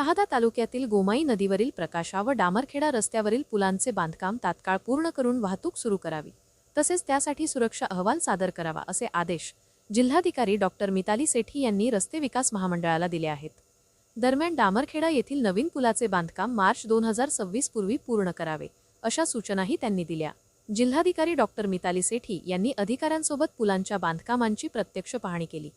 शहादा तालुक्यातील गोमाई नदीवरील प्रकाशा व डामरखेडा रस्त्यावरील पुलांचे बांधकाम तात्काळ पूर्ण करून वाहतूक सुरू करावी. तसेच त्यासाठी सुरक्षा अहवाल सादर करावा असे आदेश जिल्हाधिकारी डॉक्टर मिताली सेठी यांनी रस्ते विकास महामंडळाला दिले आहेत. दरम्यान डामरखेडा येथील नवीन पुलाचे बांधकाम मार्च दोन हजार सव्वीस पूर्वी पूर्ण करावे अशा सूचनाही त्यांनी दिल्या. जिल्हाधिकारी डॉक्टर मिताली सेठी यांनी अधिकाऱ्यांसोबत पुलांच्या बांधकामांची प्रत्यक्ष पाहणी केली.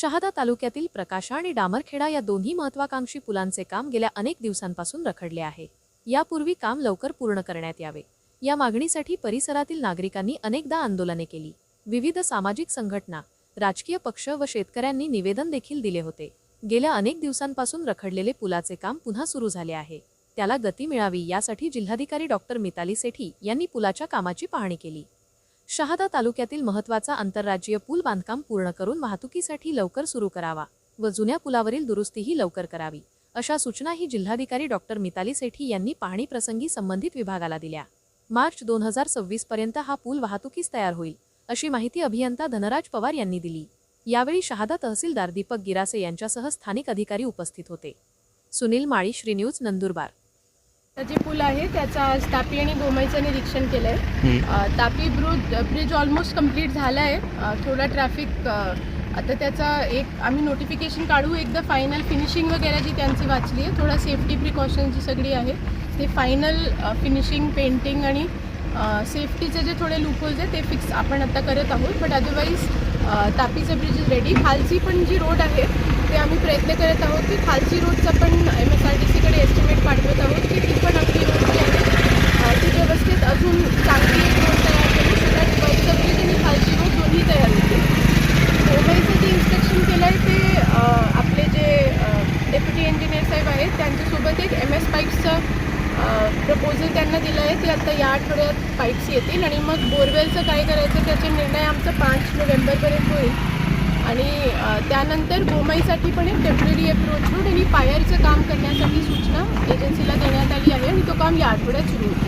शहादा तालुक्यातील प्रकाशा आणि डामरखेडा या दोन्ही महत्वाकांक्षी पुलांचे काम गेल्या अनेक दिवसांपासून रखडले आहे. यापूर्वी काम लवकर पूर्ण करण्यात यावे. या मागणीसाठी परिसरातील नागरिकांनी अनेकदा आंदोलने केली. विविध सामाजिक संघटना राजकीय पक्ष व शेतकऱ्यांनी निवेदन देखील दिले होते. गेल्या अनेक दिवसांपासून रखडलेले पुलाचे काम पुन्हा सुरू झाले आहे. त्याला गती मिळावी यासाठी जिल्हाधिकारी डॉक्टर मिताली सेठी यांनी पुलाच्या कामाची पाहणी केली. शहादा तालुक्यातील महत्त्वाचा आंतरराज्यीय पूल बांधकाम पूर्ण करून वाहतुकीसाठी लवकर सुरू करावा व जुन्या पुलावरील दुरुस्तीही लवकर करावी अशा सूचनाही जिल्हाधिकारी डॉक्टर मिताली सेठी यांनी पाहणी प्रसंगी संबंधित विभागाला दिल्या. मार्च दोन हजार सव्वीस पर्यंत हा पूल वाहतुकीस तयार होईल अशी माहिती अभियंता धनराज पवार यांनी दिली. यावेळी शहादा तहसीलदार दीपक गिरासे यांच्यासह स्थानिक अधिकारी उपस्थित होते. सुनील माळी श्रीन्यूज नंदुरबार. जे पूल आहे त्याचं आज तापी आणि गोमाईचं निरीक्षण केलं आहे तापी ब्रुज ब्रिज ऑलमोस्ट कंप्लीट झाला आहे थोडा ट्रॅफिक आता त्याचा एक आम्ही नोटिफिकेशन काढू एकदा फायनल फिनिशिंग वगैरे जी त्यांची वाचली आहे थोडा सेफ्टी प्रिकॉशन जी सगळी आहे ते फायनल फिनिशिंग पेंटिंग आणि सेफ्टीचे जे थोडे लूपहोल्स आहे ते फिक्स आपण आता करत आहोत. बट अदरवाईज तापीचं ब्रिज इज रेडी खालची पण जी रोड आहे ते आम्ही प्रयत्न करत आहोत की खालची रोडचा पण एम एस आर टी सीकडे एस्टिमेट पाठवत आहोत की ती पण आपली रोड जी आहे अ, ती व्यवस्थित अजून चांगली एक रोड तयार करू सो दॅट वरचं ब्रिज आणि खालची रोड दोन्ही तयार होतील मुंबईचं जे इन्स्पेक्शन केलं आहे ते अ, आपले जे डेप्युटी इंजिनियर साहेब आहेत त्यांच्यासोबत एक एम एस पाईप्सचं प्रपोजल त्यांना आता या आठवड्यात पाईप्स येतील आणि मग बोरवेलचं काय करायचं त्याचे निर्णय आमचा पाच नोव्हेंबरपर्यंत होईल. आणि त्यानंतर गोमाईसाठी पण एक टेंपररी अप्रोच रोड आणि पायरचं काम करण्यासाठी सूचना एजन्सीला देण्यात आली आहे आणि तो काम या आठवड्यात सुरू होईल